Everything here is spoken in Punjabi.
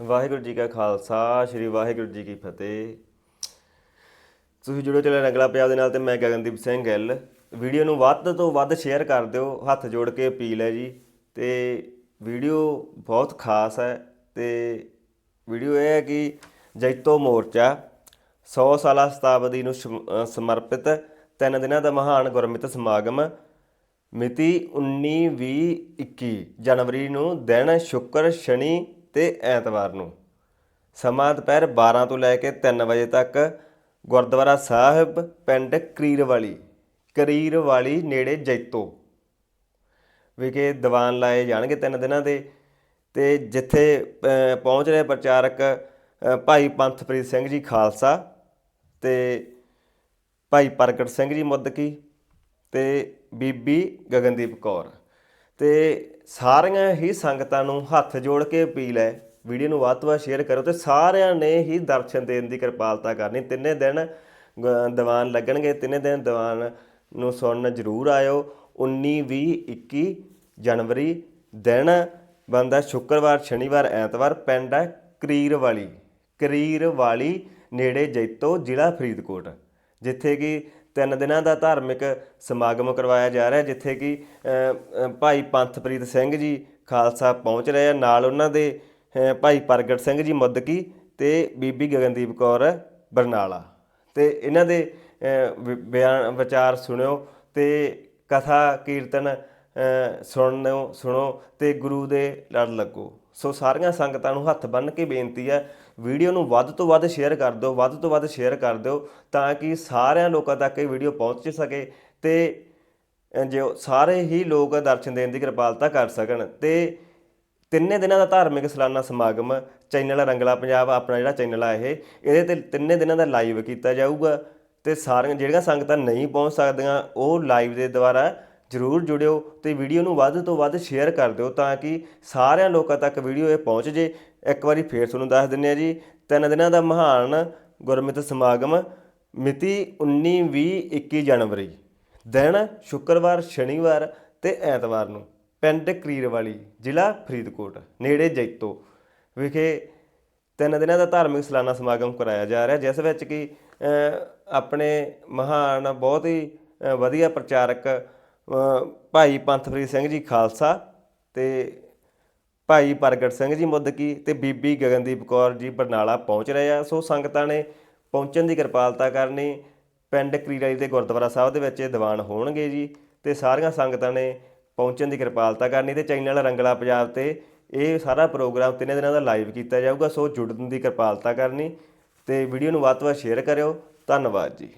ਵਾਹਿਗੁਰੂ ਜੀ ਕਾ ਖਾਲਸਾ, ਸ੍ਰੀ ਵਾਹਿਗੁਰੂ ਜੀ ਕੀ ਫਤਿਹ। ਤੁਸੀਂ ਜੁੜੋ ਚਲੇ ਰੰਗਲਾ ਪੰਜਾਬ ਦੇ ਨਾਲ ਤੇ ਮੈਂ ਗਗਨਦੀਪ ਸਿੰਘ ਗਿੱਲ। ਵੀਡੀਓ ਨੂੰ ਵੱਧ ਤੋਂ ਵੱਧ ਸ਼ੇਅਰ ਕਰ ਦਿਓ, ਹੱਥ ਜੋੜ ਕੇ ਅਪੀਲ ਹੈ ਜੀ। ਤੇ ਵੀਡੀਓ ਬਹੁਤ ਖਾਸ ਹੈ ਤੇ ਵੀਡੀਓ ਇਹ ਹੈ ਕਿ ਜੈਤੋ ਮੋਰਚਾ 100 ਸਾਲਾ ਸ਼ਤਾਬਦੀ ਨੂੰ ਸਮਰਪਿਤ ਤਿੰਨ ਦਿਨਾਂ ਦਾ ਮਹਾਨ ਗੁਰਮਤਿ ਸਮਾਗਮ ਮਿਤੀ 19 20 21 ਜਨਵਰੀ ਨੂੰ ਦਿਨ ਸ਼ੁੱਕਰ ਸ਼ਨੀ ਤੇ ਐਤਵਾਰ ਨੂੰ। ਸਮਾਂ ਦੁਪਹਿਰ 12 ਤੋਂ ਲੈ ਕੇ 3 ਵਜੇ ਤੱਕ ਗੁਰਦੁਆਰਾ ਸਾਹਿਬ ਪਿੰਡ ਕਰੀਰਵਾਲੀ ਕਰੀਰਵਾਲੀ ਨੇੜੇ ਜੈਤੋ ਵਿਖੇ ਦੀਵਾਨ ਲਾਏ ਜਾਣਗੇ ਤਿੰਨ ਦਿਨਾਂ ਦੇ ਤੇ ਜਿੱਥੇ ਅ, ਪਹੁੰਚ ਰਹੇ ਪ੍ਰਚਾਰਕ ਭਾਈ ਪੰਥਪ੍ਰੀਤ ਸਿੰਘ ਜੀ ਖਾਲਸਾ ਤੇ ਭਾਈ ਪ੍ਰਗਟ ਸਿੰਘ ਜੀ ਮੁੱਦਕੀ ਤੇ ਬੀਬੀ ਗਗਨਦੀਪ ਕੌਰ। ਤੇ ਸਾਰੀਆਂ ਹੀ ਸੰਗਤਾਂ ਨੂੰ ਹੱਥ ਜੋੜ ਕੇ ਅਪੀਲ ਹੈ। ਵੀਡੀਓ ਨੂੰ ਵੱਧ ਤੋਂ ਵੱਧ ਸ਼ੇਅਰ ਕਰੋ ਤੇ ਸਾਰਿਆਂ ਨੇ ਹੀ ਦਰਸ਼ਨ ਦੇਣ ਦੀ ਕਿਰਪਾਲਤਾ ਕਰਨੀ। ਤਿੰਨੇ ਦਿਨ ਗ- ਦੀਵਾਨ ਲੱਗਣਗੇ। ਤਿੰਨੇ ਦਿਨ ਦੀਵਾਨ ਨੂੰ ਸੁਣਨ ਜ਼ਰੂਰ ਆਇਓ। 19 20 21 ਜਨਵਰੀ ਦਿਨ ਬੰਦਾ ਸ਼ੁੱਕਰਵਾਰ, ਸ਼ਨੀਵਾਰ, ਐਤਵਾਰ ਪਿੰਡ ਹੈ। ਕਰੀਰ ਵਾਲੀ ਕਰੀਰ ਵਾਲੀ ਨੇੜੇ ਜੈਤੋ ਜ਼ਿਲ੍ਹਾ ਫਰੀਦਕੋਟ। ਜਿੱਥੇ ਕਿ ਤਿੰਨ ਦਿਨਾਂ ਦਾ ਧਾਰਮਿਕ ਸਮਾਗਮ ਕਰਵਾਇਆ ਜਾ ਰਿਹਾ ਜਿੱਥੇ ਕਿ ਭਾਈ ਪੰਥਪ੍ਰੀਤ ਸਿੰਘ ਜੀ ਖਾਲਸਾ ਪਹੁੰਚ ਰਹੇ ਆ। ਨਾਲ ਉਹਨਾਂ ਦੇ ਭਾਈ ਪ੍ਰਗਟ ਸਿੰਘ ਜੀ ਮੁੱਦਕੀ ਤੇ ਬੀਬੀ ਗਗਨਦੀਪ ਕੌਰ ਬਰਨਾਲਾ। ਤੇ ਇਹਨਾਂ ਦੇ ਅ, ਬਿਆਨ ਵਿਚਾਰ ਸੁਣਿਓ ਤੇ ਕਥਾ ਕੀਰਤਨ ਅ, ਸੁਣਨੋ ਸੁਣੋ ਤੇ ਗੁਰੂ ਦੇ ਲੜ ਲੱਗੋ। ਸੋ ਸਾਰੀਆਂ ਸੰਗਤਾਂ ਨੂੰ ਹੱਥ ਬੰਨ੍ਹ ਕੇ ਬੇਨਤੀ ਹੈ, ਵੀਡੀਓ ਨੂੰ ਵੱਧ ਤੋਂ ਵੱਧ ਸ਼ੇਅਰ ਕਰ ਦਿਓ, ਵੱਧ ਤੋਂ ਵੱਧ ਸ਼ੇਅਰ ਕਰ ਦਿਓ ਤਾਂ ਕਿ ਸਾਰਿਆਂ ਲੋਕਾਂ ਤੱਕ ਇਹ ਵੀਡੀਓ ਪਹੁੰਚ ਸਕੇ ਤੇ ਜੋ ਸਾਰੇ ਹੀ ਲੋਕ ਦਰਸ਼ਨ ਦੇਣ ਦੀ ਕਿਰਪਾਲਤਾ ਕਰ ਸਕਣ। ਤੇ ਤਿੰਨੇ ਦਿਨਾਂ ਦਾ ਧਾਰਮਿਕ ਸਲਾਨਾ ਸਮਾਗਮ, ਚੈਨਲ ਰੰਗਲਾ ਪੰਜਾਬ ਆਪਣਾ ਜਿਹੜਾ ਚੈਨਲ ਆ ਇਹ, ਇਹਦੇ ਤੇ ਤਿੰਨੇ ਦਿਨਾਂ ਦਾ ਲਾਈਵ ਕੀਤਾ ਜਾਊਗਾ ਤੇ ਸਾਰੀਆਂ ਜਿਹੜੀਆਂ ਸੰਗਤਾਂ ਨਹੀਂ ਪਹੁੰਚ ਸਕਦੀਆਂ, ਉਹ ਲਾਈਵ ਦੇ ਦੁਆਰਾ ਜਰੂਰ ਜੁੜਿਓ ਤੇ ਵੀਡੀਓ ਨੂੰ ਵੱਧ ਤੋਂ ਵੱਧ ਸ਼ੇਅਰ ਕਰ ਦਿਓ ਤਾਂ ਕਿ ਸਾਰਿਆਂ ਲੋਕਾਂ ਤੱਕ ਵੀਡੀਓ ਇਹ ਪਹੁੰਚ ਜੇ। ਇੱਕ ਵਾਰੀ ਫੇਰ ਤੁਹਾਨੂੰ ਦੱਸ ਦਿੰਨੇ ਆ ਜੀ, ਤਿੰਨ ਦਿਨਾਂ ਦਾ ਮਹਾਨ ਗੁਰਮਤਿ ਸਮਾਗਮ ਮਿਤੀ 19 20 21 ਜਨਵਰੀ, ਦਿਨ ਸ਼ੁੱਕਰਵਾਰ, ਸ਼ਨੀਵਾਰ ਤੇ ਐਤਵਾਰ ਨੂੰ ਪਿੰਡ ਕਰੀਰਵਾਲੀ, ਜ਼ਿਲ੍ਹਾ ਫਰੀਦਕੋਟ, ਨੇੜੇ ਜੈਤੋ ਵਿਖੇ ਤਿੰਨ ਦਿਨਾਂ ਦਾ ਧਾਰਮਿਕ ਸਾਲਾਨਾ ਸਮਾਗਮ ਕਰਾਇਆ ਜਾ ਰਿਹਾ, ਜਿਸ ਵਿੱਚ ਕਿ ਆਪਣੇ ਮਹਾਨ, ਬਹੁਤ ਹੀ ਵਧੀਆ ਪ੍ਰਚਾਰਕ ਭਾਈ ਪੰਥਪ੍ਰੀਤ ਸਿੰਘ ਜੀ ਖਾਲਸਾ ਤੇ ਭਾਈ ਪ੍ਰਗਟ ਸਿੰਘ ਜੀ ਮੁੱਦਕੀ ਤੇ ਬੀਬੀ ਗਗਨਦੀਪ ਕੌਰ ਜੀ ਬਰਨਾਲਾ ਪਹੁੰਚ ਰਹੇ ਆ। ਸੋ ਸੰਗਤਾਂ ਨੇ ਪਹੁੰਚਣ ਦੀ ਕਿਰਪਾਲਤਾ ਕਰਨੀ, ਪਿੰਡ ਕਰੀਰਾਲੀ ਦੇ ਗੁਰਦੁਆਰਾ ਸਾਹਿਬ ਦੇ ਵਿੱਚ ਇਹ ਦੀਵਾਨ ਹੋਣਗੇ ਜੀ ਤੇ ਸਾਰੀਆਂ ਸੰਗਤਾਂ ਨੇ ਪਹੁੰਚਣ ਦੀ ਕਿਰਪਾਲਤਾ ਕਰਨੀ ਤੇ ਚੈਨਲ ਰੰਗਲਾ ਪੰਜਾਬ ਤੇ ਇਹ ਸਾਰਾ ਪ੍ਰੋਗਰਾਮ ਤਿੰਨੇ ਦਿਨਾਂ ਦਾ ਲਾਈਵ ਕੀਤਾ ਜਾਊਗਾ। ਸੋ ਜੁੜਨ ਦੀ ਕਿਰਪਾਲਤਾ ਕਰਨੀ ਤੇ ਵੀਡੀਓ ਨੂੰ ਵੱਧ ਤੋਂ ਵੱਧ ਸ਼ੇਅਰ ਕਰਿਓ। ਧੰਨਵਾਦ ਜੀ।